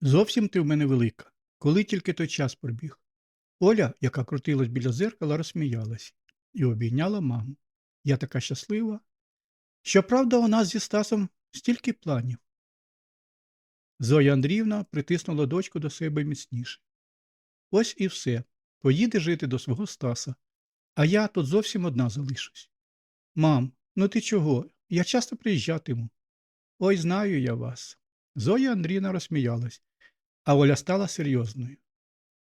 Зовсім ти в мене велика. Коли тільки той час пробіг. Оля, яка крутилась біля зеркала, розсміялась і обійняла маму. Я така щаслива. Щоправда, у нас зі Стасом стільки планів. Зоя Андріївна притиснула дочку до себе міцніше. Ось і все. Поїде жити до свого Стаса. А я тут зовсім одна залишусь. Мам, ну ти чого? Я часто приїжджатиму. Ой, знаю я вас. Зоя Андріївна розсміялась, а Оля стала серйозною.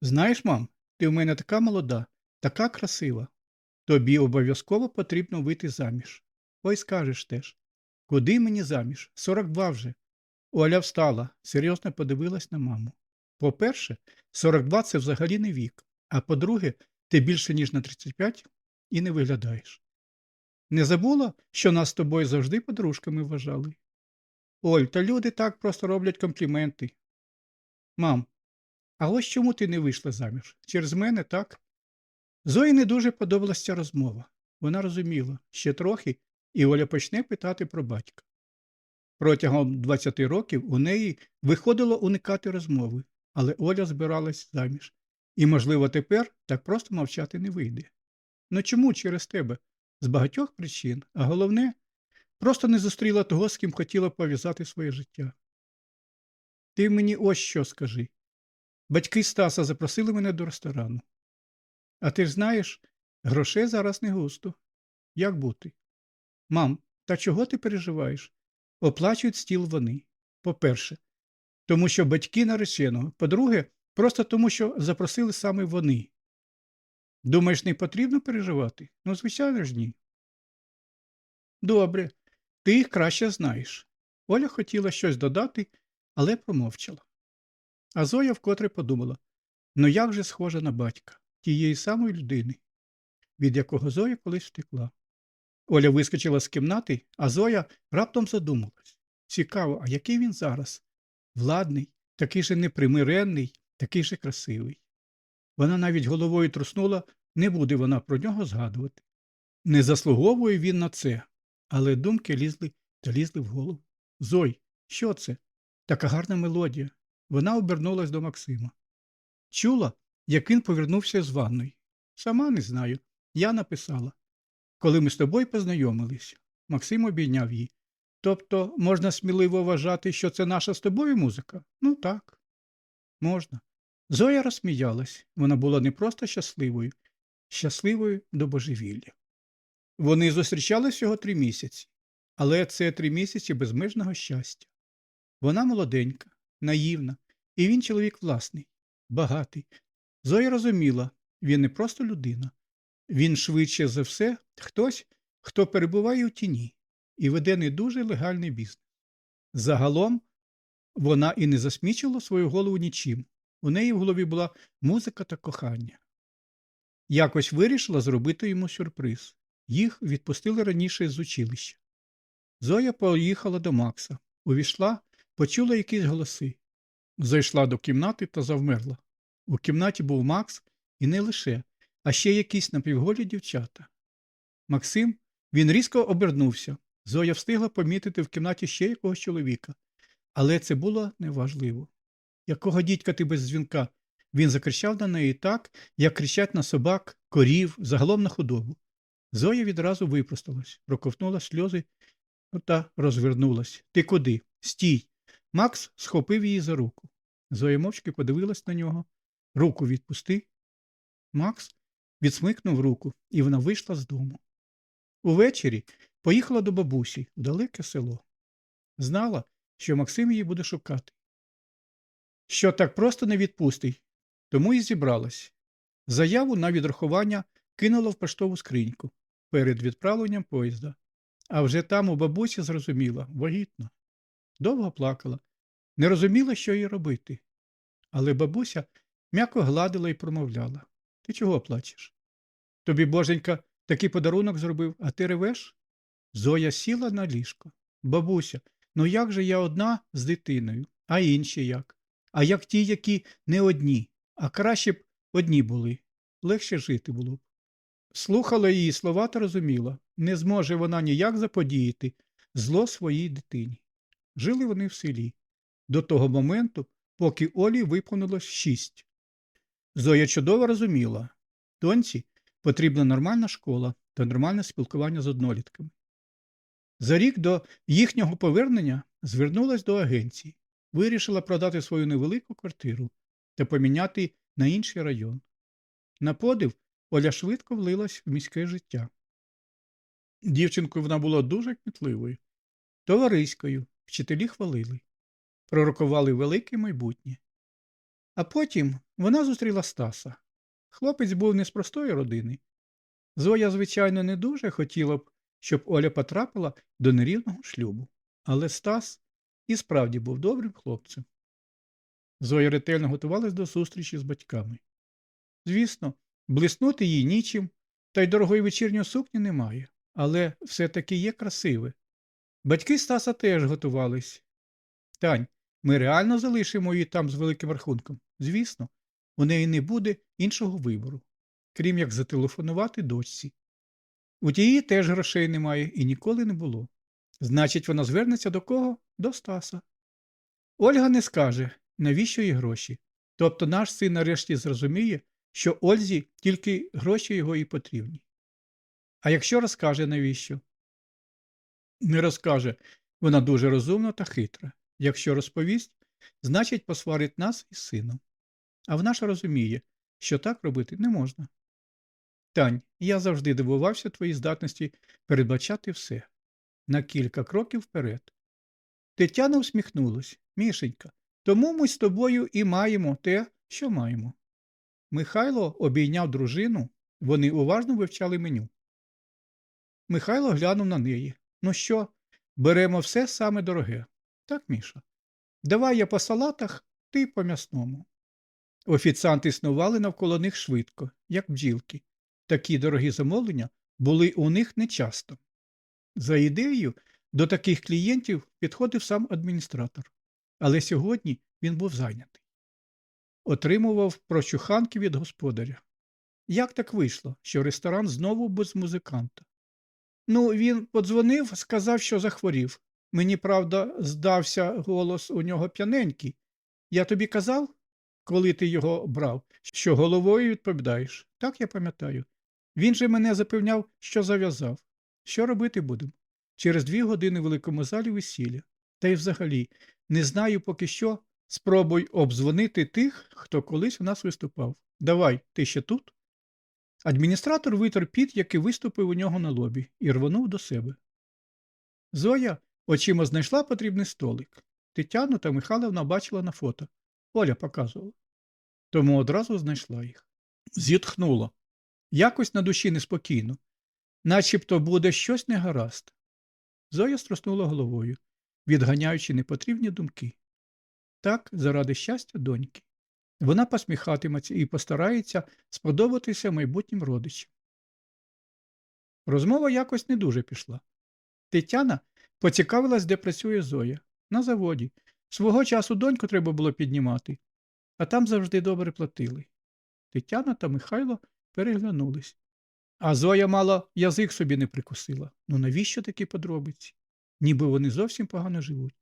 Знаєш, мам, ти в мене така молода, така красива. Тобі обов'язково потрібно вийти заміж. Ой, скажеш теж. Куди мені заміж? 42 вже. Оля встала, серйозно подивилась на маму. По-перше, 42 – це взагалі не вік. А по-друге, ти більше, ніж на 35 і не виглядаєш. Не забула, що нас з тобою завжди подружками вважали? Оль, та люди так просто роблять компліменти. Мам, а ось чому ти не вийшла заміж? Через мене, так? Зої не дуже подобалася ця розмова. Вона розуміла, ще трохи, і Оля почне питати про батька. Протягом 20 років у неї виходило уникати розмови, але Оля збиралась заміж. І, можливо, тепер так просто мовчати не вийде. Ну чому через тебе? З багатьох причин, а головне, просто не зустріла того, з ким хотіла пов'язати своє життя. Ти мені ось що скажи. Батьки Стаса запросили мене до ресторану. А ти ж знаєш, грошей зараз не густо. Як бути? Мам, та чого ти переживаєш? Оплачують стіл вони. По-перше, тому що батьки нареченого. По-друге, просто тому, що запросили саме вони. Думаєш, не потрібно переживати? Ну, звичайно ж ні. Добре, ти їх краще знаєш. Оля хотіла щось додати, але промовчала. А Зоя вкотре подумала ну як же схожа на батька, тієї самої людини, від якого Зоя колись втекла. Оля вискочила з кімнати, а Зоя раптом задумалась. Цікаво, а який він зараз? Владний, такий же непримиренний, такий же красивий. Вона навіть головою труснула, не буде вона про нього згадувати. Не заслуговує він на це, але думки лізли та лізли в голову. Зой, що це? Така гарна мелодія. Вона обернулась до Максима. Чула, як він повернувся з ванної. Сама не знаю. Я написала. Коли ми з тобою познайомилися, Максим обійняв її. Тобто можна сміливо вважати, що це наша з тобою музика? Ну так, можна. Зоя розсміялась. Вона була не просто щасливою, щасливою до божевілля. Вони зустрічались всього три місяці, але це три місяці безмежного щастя. Вона молоденька, наївна, і він чоловік власний, багатий. Зоя розуміла, він не просто людина, він швидше за все хтось, хто перебуває у тіні і веде не дуже легальний бізнес. Загалом вона і не засмічила свою голову нічим. У неї в голові була музика та кохання. Якось вирішила зробити йому сюрприз. Їх відпустили раніше з училища. Зоя поїхала до Макса, увійшла, почула якісь голоси. Зайшла до кімнати та завмерла. У кімнаті був Макс і не лише, а ще якісь напівголі дівчата. Максим, він різко обернувся. Зоя встигла помітити в кімнаті ще якогось чоловіка. Але це було неважливо. Якого дідька ти без дзвінка? Він закричав на неї так, як кричать на собак, корів, загалом на худобу. Зоя відразу випросталась, проковтнула сльози та розвернулась. Ти куди? Стій. Макс схопив її за руку. Зоя мовчки подивилась на нього. Руку відпусти. Макс відсмикнув руку, і вона вийшла з дому. Увечері поїхала до бабусі в далеке село. Знала, що Максим її буде шукати. Що так просто не відпустить, тому і зібралась. Заяву на відрахування кинула в поштову скриньку перед відправленням поїзда. А вже там у бабусі зрозуміла вагітно. Довго плакала, не розуміла, що їй робити. Але бабуся м'яко гладила і промовляла Ти чого плачеш? Тобі, боженька, такий подарунок зробив, а ти ревеш? Зоя сіла на ліжко. Бабуся, ну як же я одна з дитиною, а інші як? А як ті, які не одні, а краще б одні були, легше жити було б. Слухала її слова та розуміла, не зможе вона ніяк заподіяти зло своїй дитині. Жили вони в селі. До того моменту, поки Олі виповнилось шість. Зоя чудово розуміла, доньці потрібна нормальна школа та нормальне спілкування з однолітками. За рік до їхнього повернення звернулась до агенції, вирішила продати свою невелику квартиру та поміняти на інший район. На подив Оля швидко влилась в міське життя. Дівчинкою вона була дуже кмітливою, товариською, вчителі хвалили, пророкували велике майбутнє. А потім вона зустріла Стаса. Хлопець був не з простої родини. Зоя, звичайно, не дуже хотіла б, щоб Оля потрапила до нерівного шлюбу. Але Стас і справді був добрим хлопцем. Зоя ретельно готувалась до зустрічі з батьками. Звісно, блиснути їй нічим, та й дорогої вечірньої сукні немає, але все-таки є красиве. Батьки Стаса теж готувались. Тань, ми реально залишимо її там з великим рахунком. Звісно, у неї не буде іншого вибору, крім як зателефонувати дочці. У тієї теж грошей немає і ніколи не було. Значить, вона звернеться до кого? До Стаса. Ольга не скаже, навіщо їй гроші. Тобто наш син нарешті зрозуміє, що Ользі тільки гроші його і потрібні. А якщо розкаже, навіщо? Не розкаже, вона дуже розумна та хитра. Якщо розповість, значить посварить нас із сином. А вона ж розуміє, що так робити не можна. Тань, я завжди дивувався твоїй здатності передбачати все на кілька кроків вперед. Тетяна усміхнулась. Мішенька, тому ми з тобою і маємо те, що маємо. Михайло обійняв дружину, вони уважно вивчали меню. Михайло глянув на неї. Ну що, беремо все саме дороге. Так, Міша. Давай я по салатах, ти по м'ясному. Офіціанти існували навколо них швидко, як бджілки. Такі дорогі замовлення були у них нечасто. За ідеєю, до таких клієнтів підходив сам адміністратор, але сьогодні він був зайнятий. Отримував прочуханки від господаря. Як так вийшло, що ресторан знову без музиканта? Ну, він подзвонив, сказав, що захворів. Мені, правда, здався голос у нього п'яненький. Я тобі казав, коли ти його брав, що головою відповідаєш. Так я пам'ятаю. Він же мене запевняв, що зав'язав. Що робити будемо? Через дві години в великому залі весілля. Та й взагалі, не знаю поки що. Спробуй обдзвонити тих, хто колись у нас виступав. Давай, ти ще тут? Адміністратор витер піт, який виступив у нього на лобі, і рвонув до себе. Зоя очима знайшла потрібний столик. Тетяну та Михайловна бачила на фото. Оля показувала. Тому одразу знайшла їх. Зітхнула. Якось на душі неспокійно, начебто буде щось негаразд. Зоя струснула головою, відганяючи непотрібні думки. Так, заради щастя доньки. Вона посміхатиметься і постарається сподобатися майбутнім родичам. Розмова якось не дуже пішла. Тетяна поцікавилась, де працює Зоя. На заводі. Свого часу доньку треба було піднімати, а там завжди добре платили. Тетяна та Михайло переглянулись. А Зоя мало язик собі не прикусила. Ну навіщо такі подробиці? Ніби вони зовсім погано живуть.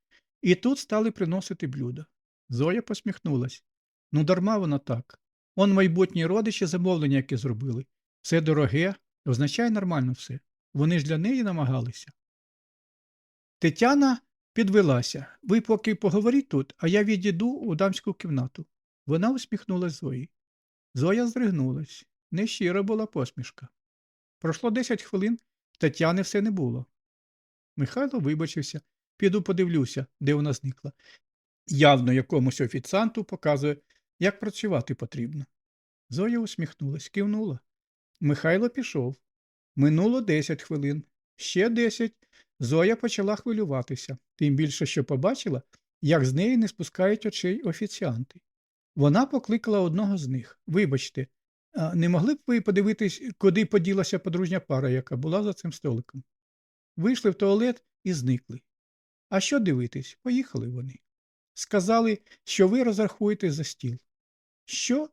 І тут стали приносити блюда. Зоя посміхнулась. Ну, дарма вона так. Он майбутні родичі замовлення, які зробили. Все дороге, означає нормально все. Вони ж для неї намагалися. Тетяна підвелася. Ви поки поговоріть тут, а я відійду у дамську кімнату. Вона усміхнулась Зої. Зоя здригнулась. Нещира була посмішка. Пройшло десять хвилин, Тетяни все не було. Михайло вибачився, піду подивлюся, де вона зникла. Явно якомусь офіціанту показує, як працювати потрібно. Зоя усміхнулась, кивнула. Михайло пішов. Минуло десять хвилин. Ще десять. Зоя почала хвилюватися, тим більше, що побачила, як з неї не спускають очей офіціанти. Вона покликала одного з них. Вибачте, не могли б ви подивитись, куди поділася подружня пара, яка була за цим столиком? Вийшли в туалет і зникли. А що дивитись? Поїхали вони. Сказали, що ви розрахуєте за стіл. Що?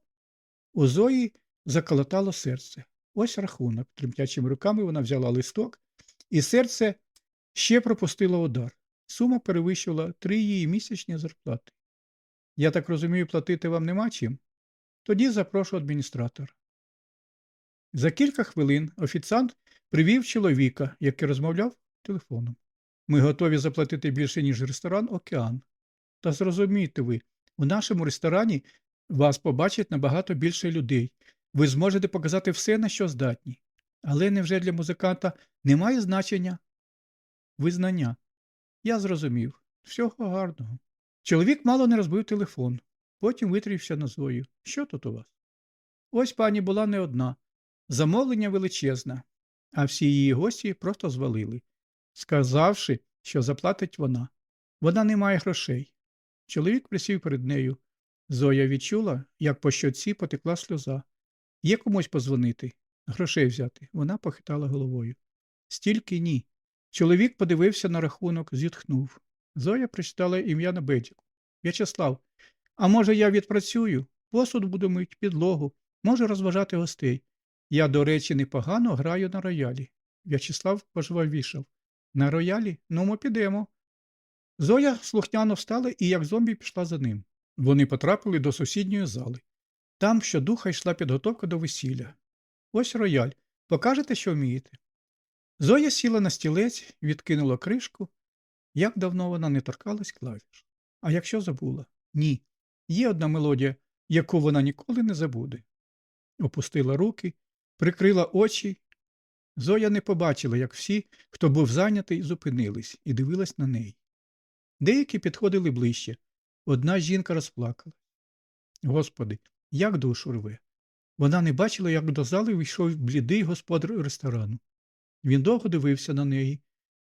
У Зої заколотало серце. Ось рахунок. Тремтячими руками вона взяла листок, і серце ще пропустило удар. Сума перевищувала три її місячні зарплати. Я так розумію, платити вам нема чим? Тоді запрошу адміністратора. За кілька хвилин офіціант привів чоловіка, який розмовляв телефоном. Ми готові заплатити більше, ніж ресторан Океан. Та зрозумійте ви, у нашому ресторані вас побачить набагато більше людей. Ви зможете показати все, на що здатні. Але невже для музиканта немає значення визнання? Я зрозумів. Всього гарного. Чоловік мало не розбив телефон, потім витрівся на Зою. Що тут у вас? Ось пані була не одна. Замовлення величезне, а всі її гості просто звалили, сказавши, що заплатить вона. Вона не має грошей. Чоловік присів перед нею. Зоя відчула, як по щоці потекла сльоза. Є комусь позвонити, грошей взяти. Вона похитала головою. Стільки ні. Чоловік подивився на рахунок, зітхнув. Зоя прочитала ім'я на беджику. В'ячеслав, а може, я відпрацюю, посуд буду мить, підлогу, можу розважати гостей. Я, до речі, непогано граю на роялі. В'ячеслав пожвавішав. На роялі? Ну, ми підемо. Зоя слухняно встала і, як зомбі, пішла за ним. Вони потрапили до сусідньої зали. Там щодуха йшла підготовка до весілля. Ось рояль. Покажете, що вмієте. Зоя сіла на стілець, відкинула кришку. Як давно вона не торкалась клавіш. А якщо забула? Ні. Є одна мелодія, яку вона ніколи не забуде. Опустила руки, прикрила очі. Зоя не побачила, як всі, хто був зайнятий, зупинились і дивилась на неї. Деякі підходили ближче. Одна жінка розплакала. Господи, як душу рве. Вона не бачила, як до зали війшов блідий господар ресторану. Він довго дивився на неї,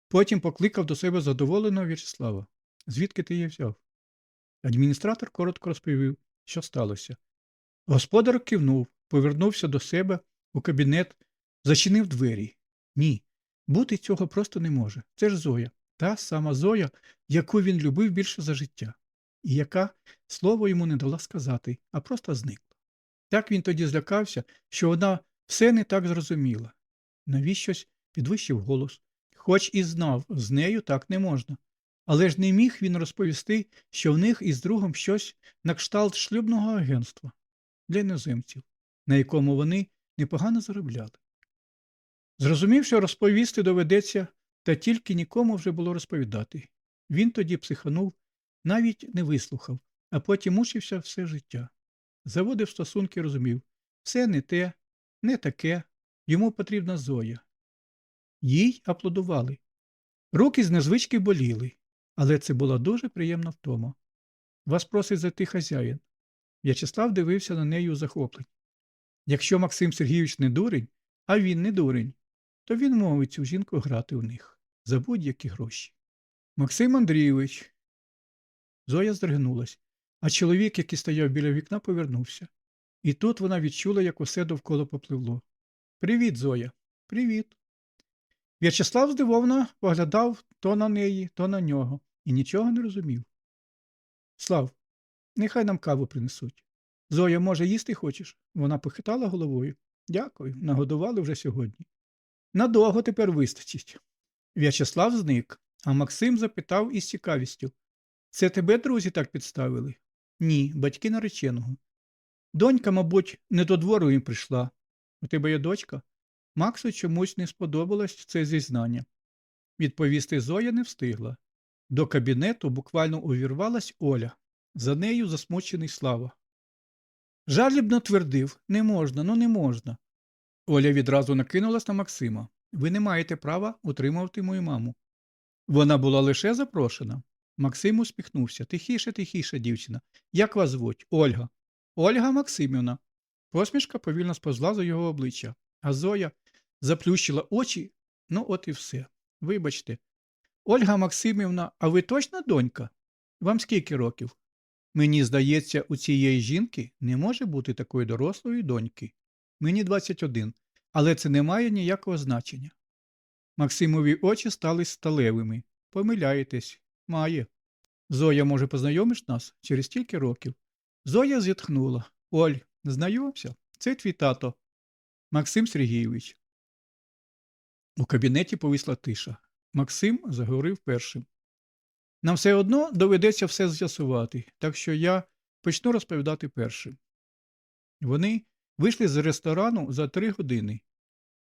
потім покликав до себе задоволеного В'ячеслава. Звідки ти її взяв? Адміністратор коротко розповів, що сталося. Господар кивнув, повернувся до себе у кабінет, зачинив двері. Ні, бути цього просто не може. Це ж Зоя, та сама Зоя, яку він любив більше за життя, і яка слово йому не дала сказати, а просто зникла. Так він тоді злякався, що вона все не так зрозуміла. Навіщось підвищив голос, хоч і знав, з нею так не можна. Але ж не міг він розповісти, що в них із другом щось на кшталт шлюбного агентства для іноземців, на якому вони непогано заробляли. Зрозумів, що розповісти доведеться, та тільки нікому вже було розповідати. Він тоді психанув, навіть не вислухав, а потім мучився все життя. Заводив стосунки, розумів все не те, не таке, йому потрібна Зоя. Їй аплодували. Руки з незвички боліли, але це була дуже приємна втома. Вас просить зайти хазяїн. В'ячеслав дивився на неї у захопленні. Якщо Максим Сергійович не дурень, а він не дурень, то він мовить цю жінку грати у них за будь-які гроші. Максим Андрійович. Зоя здригнулась, а чоловік, який стояв біля вікна, повернувся. І тут вона відчула, як усе довкола попливло. Привіт, Зоя. Привіт. В'ячеслав здивовано поглядав то на неї, то на нього і нічого не розумів. Слав, нехай нам каву принесуть. Зоя, може, їсти хочеш? Вона похитала головою. Дякую, нагодували вже сьогодні. Надовго тепер вистачить. В'ячеслав зник, а Максим запитав із цікавістю Це тебе, друзі, так підставили? Ні, батьки нареченого. Донька, мабуть, не до двору їм прийшла. У тебе є дочка? Максу чомусь не сподобалось це зізнання. Відповісти Зоя не встигла. До кабінету буквально увірвалась Оля, за нею засмучений Слава. Жалібно твердив не можна, ну не можна. Оля відразу накинулась на Максима. Ви не маєте права утримувати мою маму. Вона була лише запрошена. Максим усміхнувся. Тихіше, тихіше, дівчина. Як вас звуть? Ольга. Ольга Максимівна. Посмішка повільно сповзла за його обличчя, а Зоя заплющила очі. Ну, от і все. Вибачте. Ольга Максимівна, а ви точно донька? Вам скільки років? Мені здається, у цієї жінки не може бути такої дорослої доньки. Мені 21, але це не має ніякого значення. Максимові очі стали сталевими. Помиляєтесь, має. Зоя, може, познайомиш нас через стільки років? Зоя зітхнула. Оль, знайомся, це твій тато. Максим Сергійович. У кабінеті повисла тиша. Максим заговорив першим. Нам все одно доведеться все з'ясувати, так що я Почну розповідати першим. Вони вийшли з ресторану за три години.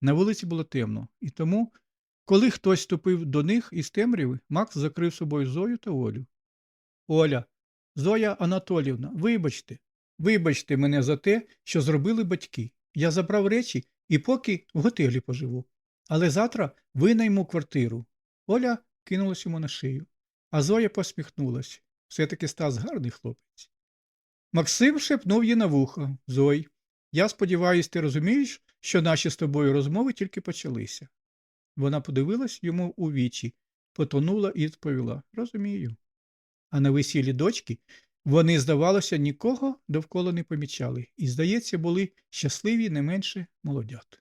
На вулиці було темно, і тому, коли хтось ступив до них із темряви, Макс закрив собою Зою та Олю. Оля, Зоя Анатоліївна, вибачте, вибачте мене за те, що зробили батьки. Я забрав речі і поки в готелі поживу. Але завтра винайму квартиру. Оля кинулась йому на шию, а Зоя посміхнулась. Все-таки Стас гарний хлопець. Максим шепнув їй на вухо. Зой, я сподіваюся, ти розумієш, що наші з тобою розмови тільки почалися. Вона подивилась йому у вічі, потонула і відповіла Розумію. А на весіллі дочки вони, здавалося, нікого довкола не помічали і, здається, були щасливі не менше молодят.